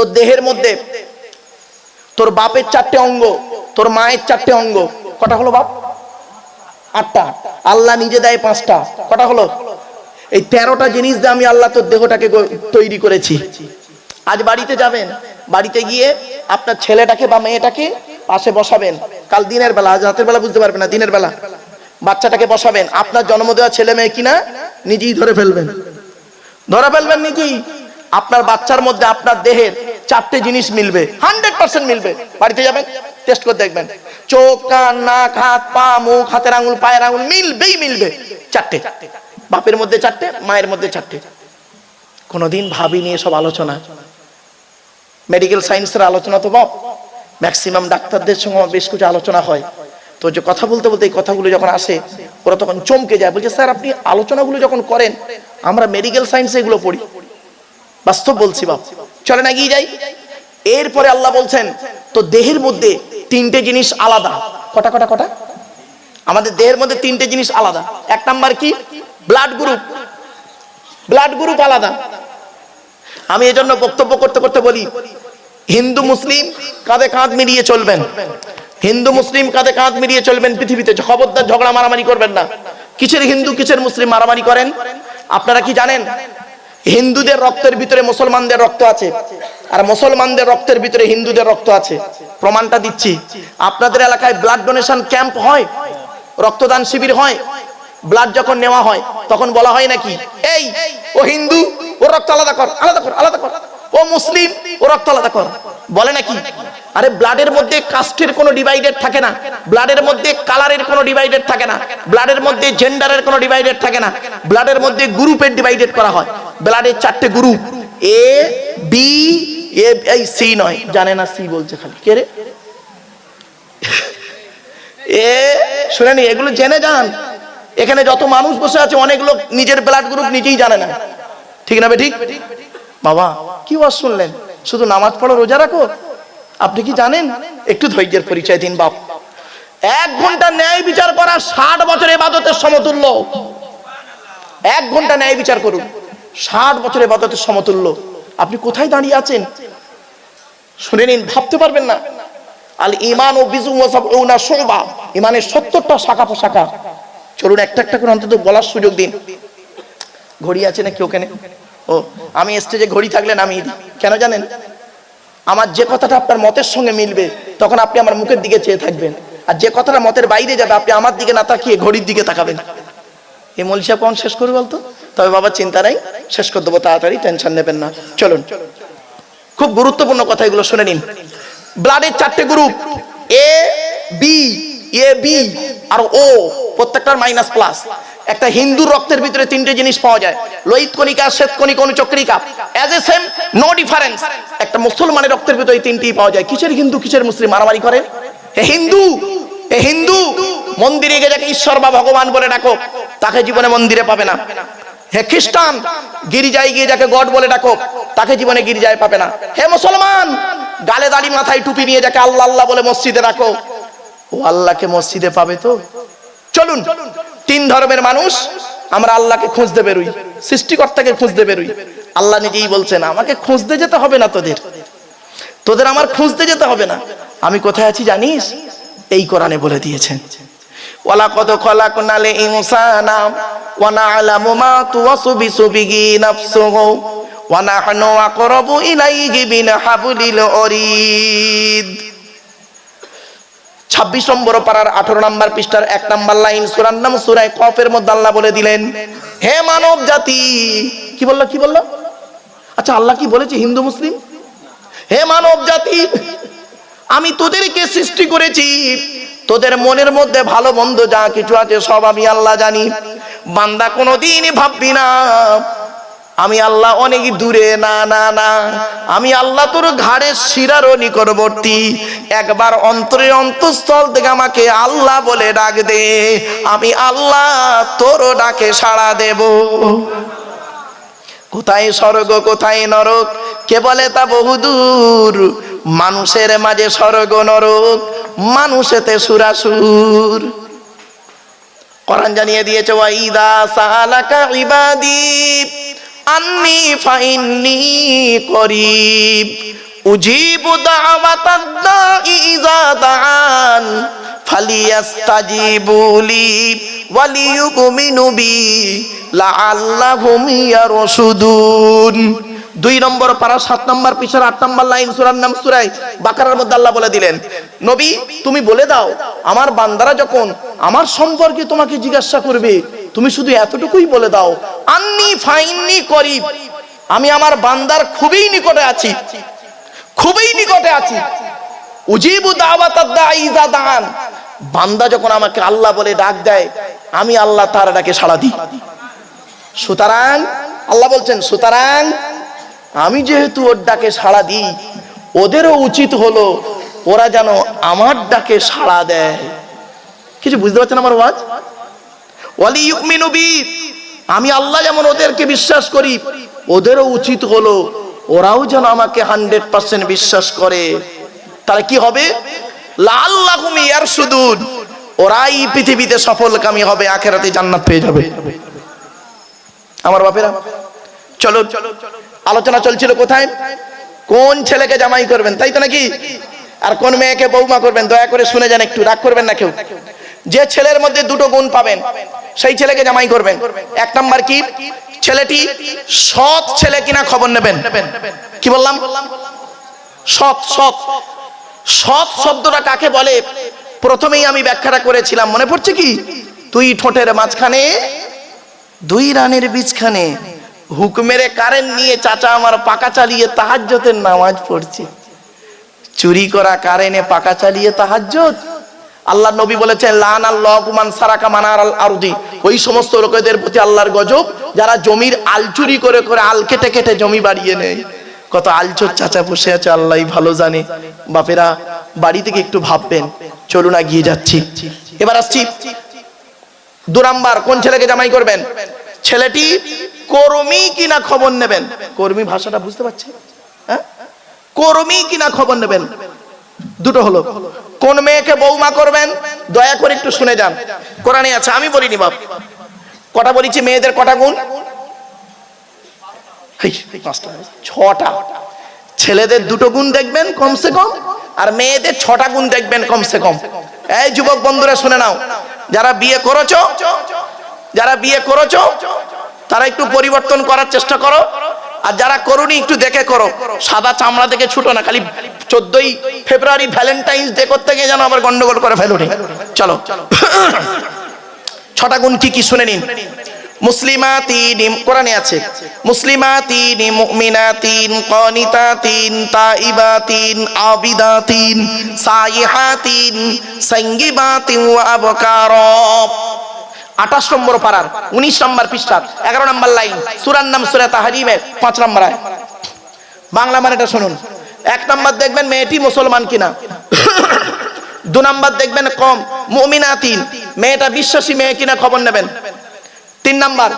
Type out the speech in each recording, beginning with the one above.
তোর দেহের মধ্যে, তোর বাপের চারটে অঙ্গ, তোর মায়ের চারটে অঙ্গ, কটা হলো বাপ? আটটা। আল্লাহ নিজে দেয় পাঁচটা। কটা হলো? এই তেরোটা জিনিস দিয়ে আমি আল্লাহ তোর দেহটাকে তৈরি করেছি। আজ বাড়িতে যাবেন, বাড়িতে গিয়ে আপনার ছেলেটাকে বা মেয়েটাকে পাশে বসাবেন। কাল দিনের বেলা, আজ রাতের বেলা বুঝতে পারবেন না, দিনের বেলা। বাচ্চাটাকে বসাবেন। আপনার জন্ম দেওয়া ছেলে মেয়ে কিনা, নিজেই ধরে ফেলবেন। ধরে ফেলবেন নিজেই আপনার বাচ্চার মধ্যে আপনার দেহের চারটে জিনিস মিলবে হান্ড্রেড পার্সেন্ট মিলবে। বাড়িতে যাবেন টেস্ট করে দেখবেন। চোখ, কান, নাক, হাত, পা, মুখ, হাতের আঙুল, পায়ের আঙুল মিলবেই মিলবে, চারটে। বাপের মধ্যে চারটে, মায়ের মধ্যে চারটে। কোনোদিন ভাবিনি এসব আলোচনা। মেডিকেল সায়েন্সের আলোচনা তো বাপ। ম্যাক্সিমাম ডাক্তারদের সঙ্গে বেশ কিছু আলোচনা হয়। তো যে কথা বলতে বলতে এই কথাগুলো যখন আসে, ওরা তখন চমকে যায়। বলছে, স্যার, আপনি আলোচনাগুলো যখন করেন, আমরা মেডিকেল সায়েন্সে এগুলো পড়ি। বাস্তব বলছি বাপ। চলেন এগিয়ে যাই। এরপরে আল্লাহ বলছেন, তো দেহের মধ্যে তিনটে জিনিস আলাদা। কটা কটা কটা? আমাদের দেহের মধ্যে তিনটে জিনিস আলাদা। এক নাম্বার কি? Blood group. ব্লাড গ্রুপ আলাদা। আমি এজন্য বক্তব্য করতে করতে বলি, হিন্দু, মুসলিম কাঁধে কাঁধ মিলিয়ে চলবেন। হিন্দু, মুসলিম কাঁধে কাঁধ মিলিয়ে চলবেন পৃথিবীতে। খবরদার ঝগড়া, মারামারি করবেন না। কিসের হিন্দু, কিসের মুসলিম মারামারি করেন? আপনারা কি জানেন? হিন্দুদের রক্তের ভিতরে মুসলমানদের রক্ত আছে। আর মুসলমানদের রক্তের ভিতরে হিন্দুদের রক্ত আছে। প্রমাণটা দিচ্ছি। আপনাদের এলাকায় ব্লাড ডোনেশন ক্যাম্প হয়? রক্তদান শিবির হয়? ব্লাড যখন নেওয়া হয়, তখন বলা হয় নাকি, এই, ও হিন্দু ও রক্ত আলাদা কর আলাদা কর আলাদা কর। ও মুসলিম, ও রক্ত আলাদা কর। বলে নাকি? আরে ব্লাডের মধ্যে কাস্টের কোনো ডিভাইডেড থাকে না। ব্লাডের মধ্যে কালারের কোনো ডিভাইডেড থাকে না। ব্লাডের মধ্যে জেন্ডারের কোনো ডিভাইডেড থাকে না। ব্লাডের মধ্যে গ্রুপের ডিভাইডেড করা হয়। ব্লাডের চারটে গ্রুপ এ বি এ এই সি নয়। জানে না সি বলছে খালি। কে রে? এ শুনেনি এগুলো জেনে যান। এখানে যত মানুষ বসে আছে, অনেক লোক নিজের ব্লাড গ্রুপ নিজেই জানে না। ঠিক না বে ঠিক? বাবা, কি ওয়াজ শুনলেন? শুধু নামাজ পড়ো রোজা রাখো? আপনি কি জানেন? একটু ধৈর্যের পরিচয় দিন, বাপ। এক ঘণ্টা ন্যায় বিচার করা ষাট বছর এবাদতের সমতুল্য। এক ঘণ্টা ন্যায় বিচার করুন। ষাট বছর এবাদতের সমতুল্য। আপনি কোথায় দাঁড়িয়ে আছেন? শুনে নিন, ভাবতে পারবেন না। আল ইমান ও বিজু ওসাবউনা শুবা। ইমানের সত্তরটা শাখা পোশাখা। চলুন, একটা একটা করে অন্তত বলার সুযোগ দিন। ঘড়ি আছে না কেউ ওখানে? ও, আমি স্টেজে ঘড়ি থাকলে নামিয়ে দিই। কেন জানেন? আমার যে কথাটা আপনার মতের সঙ্গে মিলবে, তখন আপনি আমার মুখের দিকে চেয়ে থাকবেন। আর যে কথাটা মতের বাইরে যাবে, আপনি আমার দিকে না তাকিয়ে ঘড়ির দিকে তাকাবেন। এই মল সাহেব কখন শেষ করবে বলতো? তবে বাবা, চিন্তা নাই, শেষ করে দেবো, তাড়াতাড়ি টেনশন নেবেন না। চলুন। খুব গুরুত্বপূর্ণ কথা এগুলো শুনে নিন। ব্লাডের চারটে group A B A B R O প্রত্যেকটার মাইনাস প্লাস একটা হিন্দু রক্তের ভিতরে তিনটে জিনিস পাওয়া যায়। লোহিত কণিকা, শ্বেত কণিকা, অনুচক্রিকা। As a same no difference একটা মুসলমানের রক্তের ভিতরে এই তিনটেই পাওয়া যায়। কিসের হিন্দু, কিসের মুসলিম? মারামারি করে এ হিন্দু এ হিন্দু, মন্দিরে গিয়ে যাকে ঈশ্বর বা ভগবান বলে ডাকো, তাকে জীবনে মন্দিরে পাবে না। হে খ্রিস্টান, গিরিজায় গিয়ে যাকে গড বলে ডাকো, তাকে জীবনে গিরিজায় পাবে না। হে মুসলমান, গালে দাড়ি মাথায় টুপি নিয়ে যাকে আল্লাহ আল্লাহ বলে মসজিদে রাখো ও আল্লাহকে মসজিদে পাবে তো? চলুন, তিন ধর্মের মানুষ, আমরা আল্লাহকে খুঁজতে বেরোই, সৃষ্টিকর্তাকে খুঁজতে বেরোই। আল্লাহ নিজেই বলছেন, আমাকে খুঁজতে যেতে হবে না তোদের। তোদের আমার খুঁজতে যেতে হবে না। আমি কোথায় আছি জানিস? এই কোরআনে বলে দিয়েছেন। ওয়ালা কত ওয়ারিদ 26 নম্বর পাড়ার আঠারো নম্বর পৃষ্ঠার এক নম্বর লাইন সূরার নাম সুরায় কফের মধ্যে আল্লাহ বলে দিলেন, হে মানব জাতি, কি বলল কি বলল? আচ্ছা আল্লাহ কি বলেছে, হিন্দু, মুসলিম? হে মানব জাতি, আমি তোদেরকে সৃষ্টি করেছি, তোদের মনের মধ্যে ভালো, মন্দ যা কিছু আছে সব আমি আল্লাহ জানি। বান্দা কোনোদিনই ভাববি না আমি আল্লাহ অনেক দূরে, না না না। আমি আল্লাহ তোর ঘাড়ের শিরারও নিকটবর্তী। একবার অন্তরে অন্তঃস্থল থেকে আমাকে আল্লাহ বলে ডাক দে। আমি আল্লাহ তোরও ডাকে সাড়া দেব। কোথায় স্বর্গ, কোথায় নরক? কে বলে তা বহুদূর? মানুষের মাঝে স্বর্গ, নরক। মানুষেতে সুরাসুর। কোরআন জানিয়ে দিয়েছে, ওয়াইদা সালাকা ইবাদি। আন্নি ফাইন্নি করিব। উজিবু দাওয়াতাদ দাঈ ইযা দাআন ফালিয়াস্তাজিবুলি ওয়ালিয়ুমিনু বি, লাআল্লাহুম ইয়ারশুদুন। দুই নম্বর পারা, সাত নম্বর পিছর আট নম্বর লাইন, সুরার নাম সুরাই বাকারার মধ্যে আল্লাহ বলে দিলেন, নবী, তুমি বলে দাও, আমার বান্দারা যখন আমার সম্পর্কে তোমাকে জিজ্ঞাসা করবে তুমি শুধু এতটুকুই বলে দাও, আন্নি ফাইননি করিব। আমি আমার বান্দার খুবই নিকটে আছি, খুবই নিকটে আছি। উজিবু দাওয়াতাদ দাঈ ইযা দাআন বান্দা যখন আমাকে আল্লাহ বলে ডাক দেয়, আমি আল্লাহ তার ডাকে সাড়া দিই। সুতরাং, আল্লাহ বলছেন, সুতরাং আমি যেহেতু ওর ডাকে সাড়া দিই, ওদেরও উচিত হলো ওরা যেন আমার ডাকে সাড়া দেয়। কিছু বুঝতে পারছেন আমার ওয়াজ? ওয়ালি ইউমিনু বি। আমি আল্লাহ যেমন ওদেরকে বিশ্বাস করি, ওদেরও উচিত হলো ওরাও যেন আমাকে হান্ড্রেড পার্সেন্ট বিশ্বাস করে। তাহলে কি হবে? লাল্লাহুম ইয়ারশুদুন। ওরাই পৃথিবীতে সফলকামী হবে, আখেরাতে জান্নাত পেয়ে যাবে। আমার বাপেরা চলো আলোচনা চলছিল কোথায়? কোন ছেলেকে জামাই করবেন, তাই তো নাকি? আর কোন মেয়েকে বৌমা করবেন, দয়া করে শুনে যান একটু, রাগ করবেন না কেউ। যে ছেলের মধ্যে দুটো গুণ পাবেন, সেই ছেলেকে জামাই করবেন। এক নাম্বার কি? ছেলেটি সৎ ছেলে কিনা খবর নেবেন? কি বললাম? সৎ সৎ। সৎ শব্দটা কাকে বলে? প্রথমেই আমি ব্যাখ্যাটা করেছিলাম, মনে পড়ছে কি? তুই ঠোঁটের মাঝখানে, দুই রানের বীজখানে। হুক মেরে কারেন্ট নিয়ে চাচা আমার পাকা চালিয়ে তাহাজ্জতের নামাজ পড়ছে। চুরি করা কারেনে পাকা চালিয়ে তাহাজ্জত আল্লাহ নবী বলেছেন, লান আল্লাহ কুমান সারাকা মানার আরদি। ওই সমস্ত লোকেদের প্রতি আল্লাহর গজব, যারা জমির আল চুরি করে করে আল কেটে কেটে জমি বাড়িয়ে নেয়। কত আলচোর চাচা বসে আছে আল্লাহ ভালো জানে। বাপেরা, বাড়ি থেকে একটু ভাববেন, চলুন গিয়ে যাচ্ছি। এবার আসছি। দু নাম্বার, কোন ছেলেকে জামাই করবেন? ছেলেটি কর্মী কিনা খবর নেবেন? কর্মী ভাষাটা বুঝতে পারছি হ্যাঁ কর্মী কিনা খবর নেবেন? দুটো হলো। কোন মেয়েকে বৌমা করবেন? দয়া করে একটু শুনে যান। কোরআনে আছে, আমি বলিনি বাপ। কটা বলেছি মেয়েদের কটা গুণ? ছটা। ছেলেদের দুটো গুণ দেখবেন কমসে কম, আর মেয়েদের ছটা গুণ দেখবেন কমসে কম। এই যুবক বন্ধুরা, শুনে নাও। যারা বিয়ে করেছ, যারা বিয়ে করেছ, তারা একটু পরিবর্তন করার চেষ্টা করো। আর যারা করুনি একটু দেখে করো। সাদা চামড়া দেখে ছুটো না, খালি চোদ্দই ফেব্রুয়ারি ভ্যালেন্টাইন্স ডে করতে গিয়ে যেন আবার গন্ডগোল করে ফেলুনি। চলো। ছটা গুণ কি কি শুনে নিন? মুসলিমাতিন কোরআনে আছে। আঠাশ নম্বর পাড়ার, উনিশ নম্বর পৃষ্ঠার, এগারো নম্বর লাইন, সুরার নাম সুরা তাহারিমের, পাঁচ নম্বর বাংলা মানেটা শুনুন। এক নম্বর দেখবেন মেয়েটি মুসলমান কিনা। দু নম্বর দেখবেন কম, মুমিনাতিন। মেয়েটা বিশ্বাসী মেয়ে কিনা খবর নেবেন। তিন নাম্বার,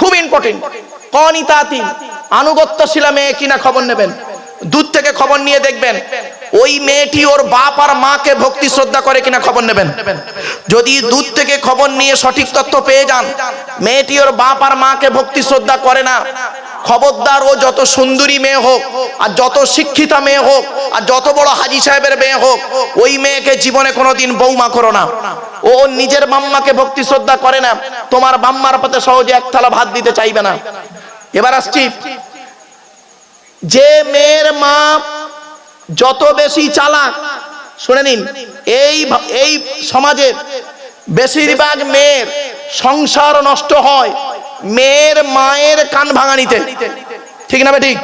খুব ইম্পর্টেন্ট কনিতা কনিতাতিন। আনুগত্যশীলা মেয়ে কিনা খবর নেবেন। দূর থেকে খবর নিয়ে দেখবেন ওই মেয়েটি ওর বাপ আর মাকে ভক্তি শ্রদ্ধা করে কিনা খবর নেবেন? যদি দূর থেকে খবর নিয়ে সঠিক তথ্য পেয়ে যান, মেয়েটি ওর বাপ আর মাকে ভক্তি শ্রদ্ধা করে না। খবরদার ও যত সুন্দরী মেয়ে হোক, আর যত শিক্ষিতা মেয়ে হোক, আর যত বড় হাজি সাহেবের মেয়ে হোক, ওই মেয়েকে জীবনে কোনোদিন বৌমা করো না। ও নিজের মাম্মাকে ভক্তি শ্রদ্ধা করে না, তোমার বাম্মার পাতে সহজে এক থালা ভাত দিতে চাইবে না। এবার আসছি। যে মেয়ের মা যত বেশি চালাক, শুনে নিন, এই এই সমাজে বেশিরভাগ মেয়ের সংসার নষ্ট হয় মেয়ের মায়ের কান ভাঙানিতে। ঠিক না ঠিক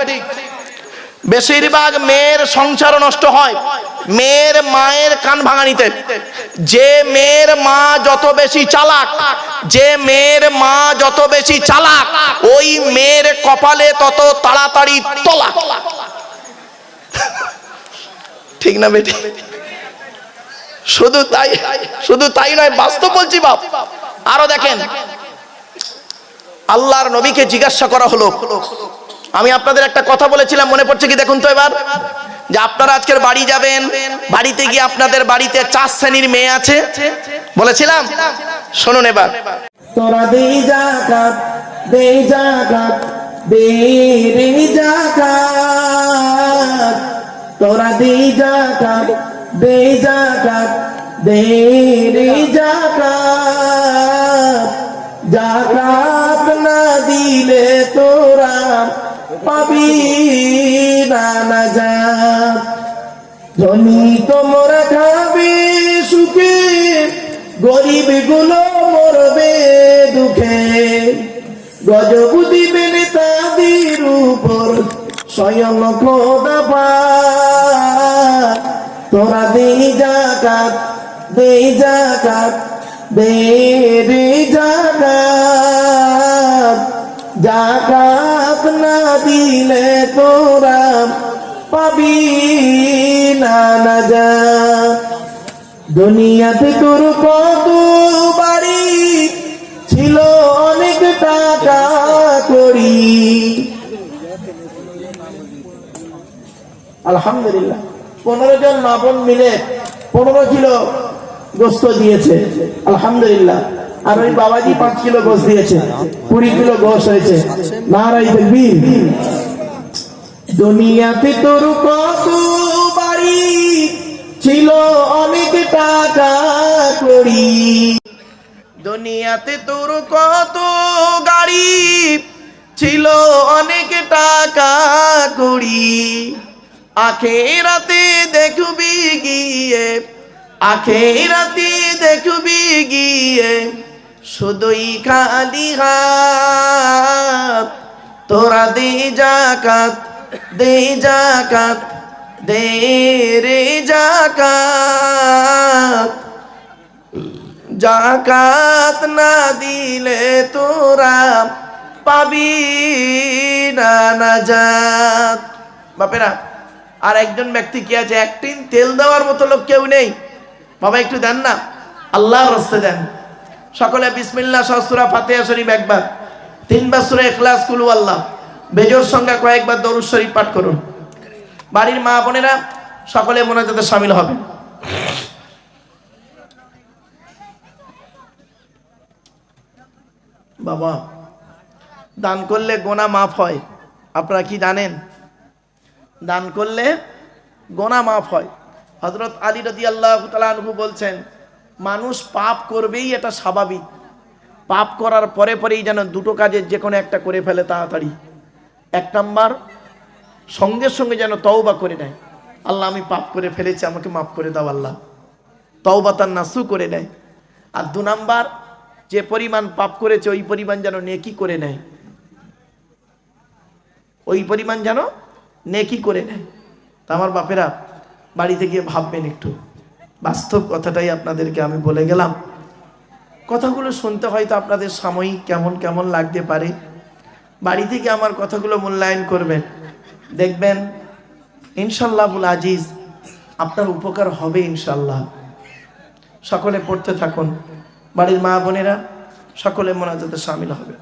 বেশিরভাগ মেয়ের সংসার নষ্ট হয় মেয়ের মায়ের কান ভাঙানিতে। যে মেয়ের মা যত বেশি চালাক, যে মেয়ের মা যত বেশি চালাক, ওই মেয়ের কপালে তত তাড়াতাড়ি তলা ঠিক না বেটি? শুধু তাই শুধু তাই নয়, বাস্তব বলছি বাপ। আরও দেখেন, আল্লাহর নবীকে জিজ্ঞাসা করা হলো। আমি আপনাদের একটা কথা বলেছিলাম, মনে পড়ছে কি? দেখুন তো এবার। যে আপনারা আজকের বাড়ি যাবেন, বাড়িতে গিয়ে আপনাদের বাড়িতে চার শ্রেণির মেয়ে আছে। বলেছিলাম? শুনুন এবার। তোরা দে জাকাত দে জাকাত দে জাকাত না দিলে তোরা পাবি না না ধনী তোমরা খাবে সুখে, গরিবগুলো মরবে দুঃখে। গজব দিবেন তাদের উপর, স্বয়ং খোদা পাক। তোরা দে জাকাত দে জাকাত দে রে জাকাত। জাকাত না দিলে তোরা পাবি না না যা দুনিয়াতে তোর কত বাড়ি ছিল, অনেক টাকা করি। আলহামদুলিল্লাহ। পনেরো জন মাপন মিলে পনেরো কিলো গোস্ত দিয়েছে, আলহামদুলিল্লাহ। আর ওই বাবাজি পাঁচ কিলো গোস দিয়েছে, কুড়ি কিলো গোস হয়েছে। নারাই দেখবি দুনিয়াতে তোর কত বাড়ি ছিল, অনেক টাকা করি। দুনিয়াতে তোর কত গাড়ি ছিল, অনেক টাকা করি। আখেরাতে দেখবি গিয়ে, আখেরাতে দেখবি গিয়ে, শুধুই খালি হাত। তোরা দে জাকাত দে জাকাত, দে রে জাকাত। জাকাত না দিলে তোরা পাবি না না নাজাত। বাপেরা আর একজন ব্যক্তি কি আছে? এক টিন তেল দেওয়ার মতো লোক কেউ নেই। বাবা, একটু দেন না। আল্লাহর রাস্তে দেন। সকলে বিসমিল্লাহ সসুরা ফাতেহা শরীফ একবার। তিনবার সুরে এখলাস কুলু আল্লাহ। বেজোর সংখ্যা কয়েকবার দরুদ শরীফ পাঠ করুন। বাড়ির মা বোনেরা, সকলে মনে যাতে সামিল হবে বাবা, দান করলে গোনা মাফ হয়। আপনারা কি জানেন? দান করলে গোনা মাফ হয়। হজরত আলী রদি আল্লাহ তালু বলছেন, মানুষ পাপ করবেই এটা স্বাভাবিক। পাপ করার পরে পরেই যেন দুটো কাজের যে কোনো একটা করে ফেলে তাড়াতাড়ি। এক নাম্বার, সঙ্গে সঙ্গে যেন তওবা করে নেয়। আল্লাহ, আমি পাপ করে ফেলেছি, আমাকে মাফ করে দাও আল্লাহ। তওবা তার নাসু করে নেয়। আর দু নাম্বার, যে পরিমাণ পাপ করেছে, ওই পরিমাণ যেন নেকি করে নেয়। ওই পরিমাণ যেন নেকি করে নেয় তা আমার বাপেরা বাড়িতে গিয়ে ভাববেন একটু। বাস্তব কথাটাই আপনাদেরকে আমি বলে গেলাম। কথাগুলো শুনতে হয়তো আপনাদের সাময়িক কেমন কেমন লাগতে পারে। বাড়ি থেকে আমার কথাগুলো মূল্যায়ন করবেন। দেখবেন ইনশাল্লাহুল আজিজ আপনার উপকার হবে ইনশাল্লাহ সকলে পড়তে থাকুন। বাড়ির মা বোনেরা সকলে মোনাজাতে সামিল হবে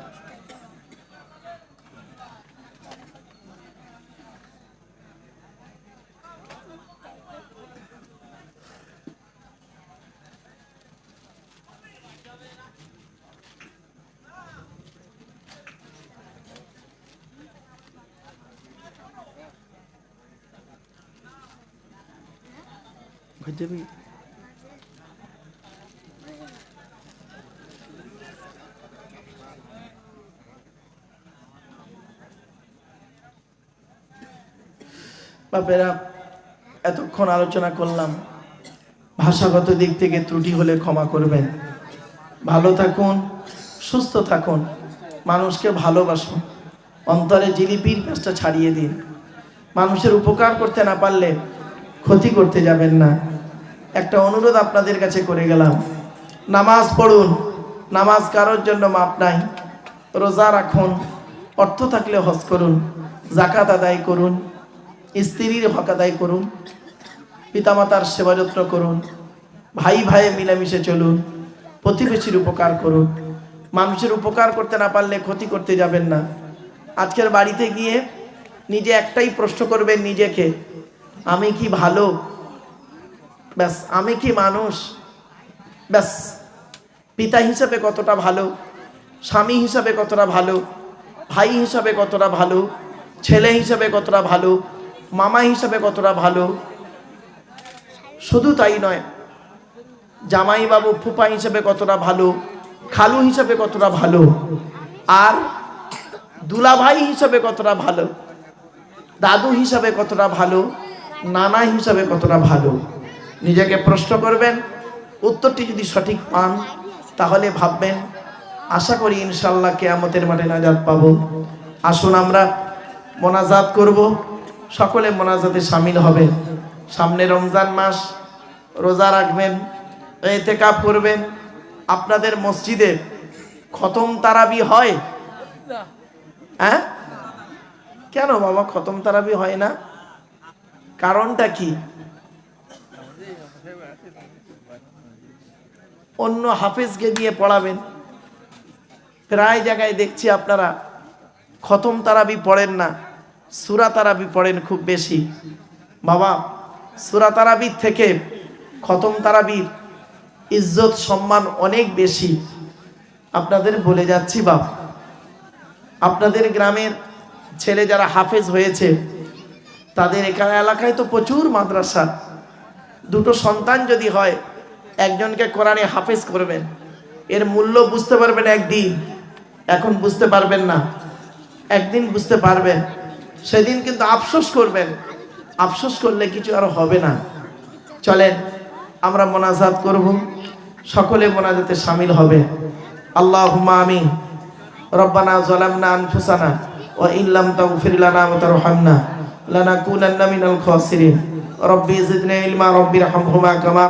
বাপেরা, এতক্ষণ আলোচনা করলাম। ভাষাগত দিক থেকে ত্রুটি হলে ক্ষমা করবেন। ভালো থাকুন, সুস্থ থাকুন, মানুষকে ভালোবাসুন। অন্তরে জিলিপির কাজটা ছাড়িয়ে দিন। মানুষের উপকার করতে না পারলে ক্ষতি করতে যাবেন না। একটা অনুরোধ আপনাদের কাছে করে গেলাম। নামাজ পড়ুন। নামাজ কারোর জন্য মাপ নাই। রোজা রাখুন। অর্থ থাকলে হজ করুন। জাকাত আদায় করুন। স্ত্রীর হক আদায় করুন। পিতামাতার সেবা যত্ন করুন। ভাই ভাইয়ে মিলেমিশে চলুন। প্রতিবেশীর উপকার করুন। মানুষের উপকার করতে না পারলে ক্ষতি করতে যাবেন না। আজকের বাড়িতে গিয়ে নিজে একটাই প্রশ্ন করবেন নিজেকে, আমি কি ভালো? ব্যাস আমি কি মানুষ ব্যাস পিতা হিসাবে কতটা ভালো স্বামী হিসাবে কতটা ভালো ভাই হিসাবে কতটা ভালো ছেলে হিসাবে কতটা ভালো মামা হিসাবে কতটা ভালো শুধু তাই নয় জামাই বাবু ফুপা হিসাবে কতটা ভালো খালু হিসাবে কতটা ভালো আর দুলাভাই হিসাবে কতটা ভালো দাদু হিসাবে কতটা ভালো নানা হিসাবে কতটা ভালো নিজেকে প্রশ্ন করবেন, উত্তরটি যদি সঠিক পান, তাহলে ভাববেন, আশা করি ইনশাল্লাহ কেয়ামতের মাঠে নাজাত পাব। আসুন আমরা মোনাজাত করব, সকলে মোনাজাতে সামিল হবে সামনে রমজান মাস, রোজা রাখবেন এতে কাপ করবেন। আপনাদের মসজিদে খতম তারাবি হয়? হ্যাঁ? কেন বাবা, খতম তারাবি হয় না? কারণটা কি? অন্য হাফেজকে দিয়ে পড়াবেন। প্রায় জায়গায় দেখছি আপনারা, খতম তারাবি পড়েন না, সুরা তারাবি পড়েন খুব বেশি। বাবা, সুরা তারাবির থেকে খতম তারাবির ইজ্জত, সম্মান অনেক বেশি। আপনাদের বলে যাচ্ছি বাপ, আপনাদের গ্রামের ছেলে যারা হাফেজ হয়েছে, তাদের এখানে এলাকায় তো প্রচুর মাদ্রাসা। দুটো সন্তান যদি হয় একজনকে কোরআনে হাফেজ করবেন। এর মূল্য বুঝতে পারবেন একদিন। এখন বুঝতে পারবেন না। একদিন বুঝতে পারবেন। সেদিন কিন্তু আফসোস করবেন। আফসোস করলে কিছু আর হবে না। চলেন, আমরা মোনাজাত করব। সকলে মোনাজাতে সামিল হবে। আল্লাহ আমি রব্বানা জলামনা আনফুসানা ও ইল্লাম তাগফির লানা ওয়া তারহামনা লানাকুনান্না মিনাল খাসিরিন। রব্বি জিদনা ইলমা রব্বিরহামহুমা কামা